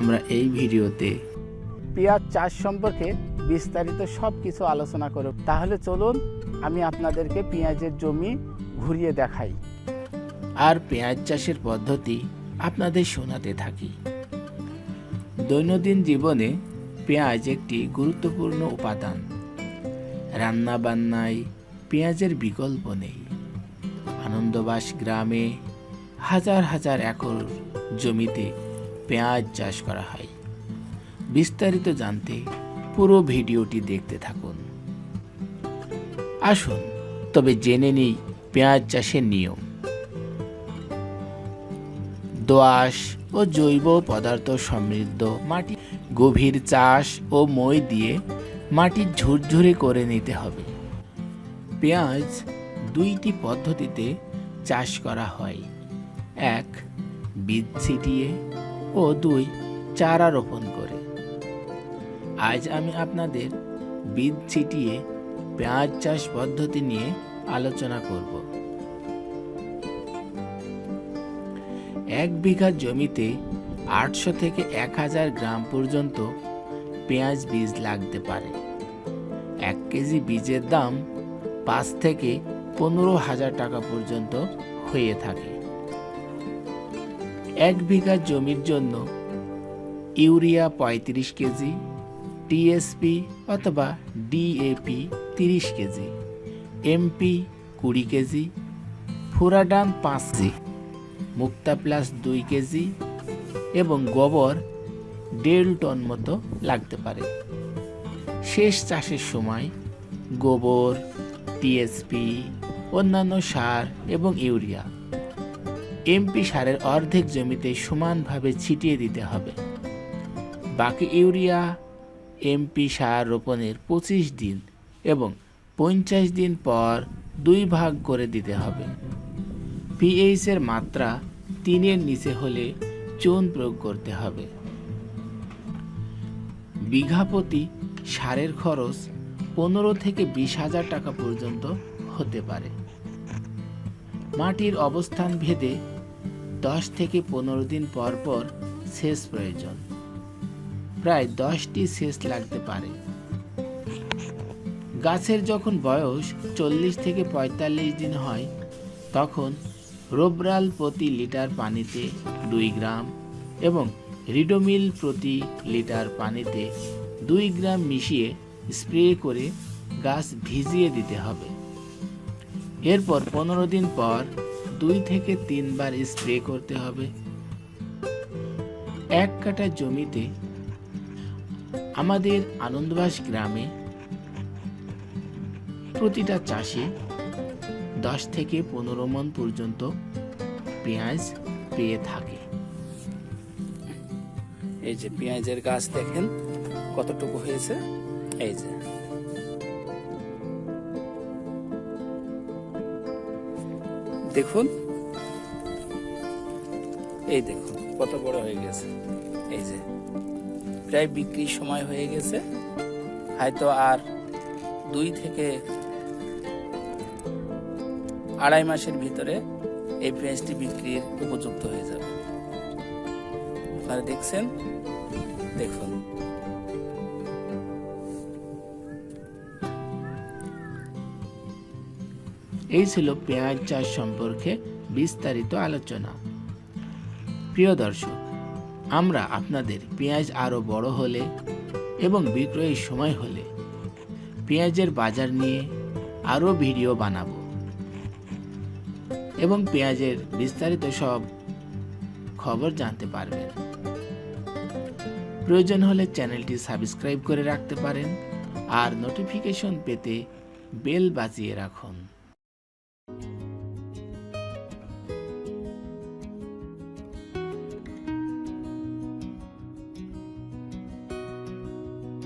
আমরা এই ভিডিওতে পেঁয়াজ চাষ সম্পর্কে বিস্তারিত সব কিছু আলোচনা করব। তাহলে চলুন আমি আপনাদেরকে পেঁয়াজের জমি ঘুরিয়ে দেখাই। আর পেঁয়াজ চাষের পদ্ধতি আপনাদের শোনাতে থাকি। দৈনন্দিন জীবনে পেঁয়াজ একটি গুরুত্বপূর্ণ উপাদান। রান্না বান্নায় পেঁয়াজের বিকল্প নেই। আনন্দবাস গ্রামে হাজার হাজার একর জমিতে পেঁয়াজ চাষ করা হয়। বিস্তারিত জানতে পুরো ভিডিওটি দেখতে থাকুন। আসুন, তবে জেনে নিই পেঁয়াজ চাষের নিয়ম। দোআঁশ ও জৈব পদার্থ সমৃদ্ধ মাটি, গভীর চাষ ও মই দিয়ে মাটি ঝুরঝুরে করে নিতে হবে। পেঁয়াজ দুইটি পদ্ধতিতে চাষ করা হয়। এক, বীজ ছিটিয়ে ও দুই চারা রোপণ করে। আজ আমি আপনাদের বীজ ছিটিয়ে পেঁয়াজ চাষ পদ্ধতি নিয়ে আলোচনা করব। এক বিঘা জমিতে আটশো থেকে এক হাজার গ্রাম পর্যন্ত পেঁয়াজ বীজ লাগতে পারে। এক কেজি বীজের দাম পাঁচ থেকে পনেরো হাজার টাকা পর্যন্ত হয়ে থাকে। এক বিঘা জমির জন্য ইউরিয়া পঁয়ত্রিশ কেজি, টিএসপি অথবা ডিএপি তিরিশ কেজি, এমপি কুড়ি কেজি ফুরাডান পাঁচ কেজি, মুক্তা প্লাস দুই কেজি এবং গোবর দেড় টন মতো লাগতে পারে। শেষ চাষের সময় গোবর, টিএসপি, অন্যান্য সার এবং ইউরিয়া। এমপি সারের অর্ধেক জমিতে সমানভাবে ছিটিয়ে দিতে হবে। বাকি ইউরিয়া এমপি সার রোপণের পঁচিশ দিন এবং পঞ্চাশ দিন পর দুই ভাগ করে দিতে হবে। পিএইচ এর মাত্রা তিনের নিচে হলে চুন প্রয়োগ করতে হবে। বিঘা প্রতি সারের খরচ পনেরো থেকে বিশ হাজার টাকা পর্যন্ত হতে পারে। মাটির অবস্থান ভেদে দশ থেকে পনেরো দিন পর পর সেচ প্রয়োজন। প্রায় দশটি সেচ লাগতে পারে। গাছের যখন বয়স চল্লিশ থেকে পঁয়তাল্লিশ দিন হয়, তখন রোবরাল প্রতি লিটার পানিতে দুই গ্রাম এবং রিডোমিল প্রতি লিটার পানিতে দুই গ্রাম মিশিয়ে স্প্রে করে গাছ ভিজিয়ে দিতে হবে। এরপর পনেরো দিন পর দুই থেকে তিনবার স্প্রে করতে হবে। এক কাটা জমিতে আমাদের আনন্দবাস গ্রামে প্রতিটা চাষি দশ থেকে পনেরো মন পর্যন্ত পেঁয়াজ পেয়ে থাকে। এই যে পেঁয়াজের গাছ দেখেন, কতটুকু হয়েছে? এই যে। দেখুন। এই দেখুন, কত বড় হয়ে গেছে। এই যে, প্রায় বিক্রির সময় হয়ে গেছে। হয়তো আর দুই থেকে আড়াই মাসের ভিতরে এই পেঁয়াজটি বিক্রির উপযুক্ত হয়ে যাবে। আপনারা দেখছেন? দেখুন। এই ছিল পেঁয়াজ চাষ সম্পর্কে বিস্তারিত আলোচনা। প্রিয় দর্শক, আমরা আপনাদের পেঁয়াজ আরও বড় হলে এবং বিক্রয়ের সময় হলে পেঁয়াজের বাজার নিয়ে আরও ভিডিও বানাবো এবং পেঁয়াজের বিস্তারিত সব খবর জানতে পারবেন। প্রয়োজন হলে চ্যানেলটি সাবস্ক্রাইব করে রাখতে পারেন আর নোটিফিকেশন পেতে বেল বাজিয়ে রাখুন।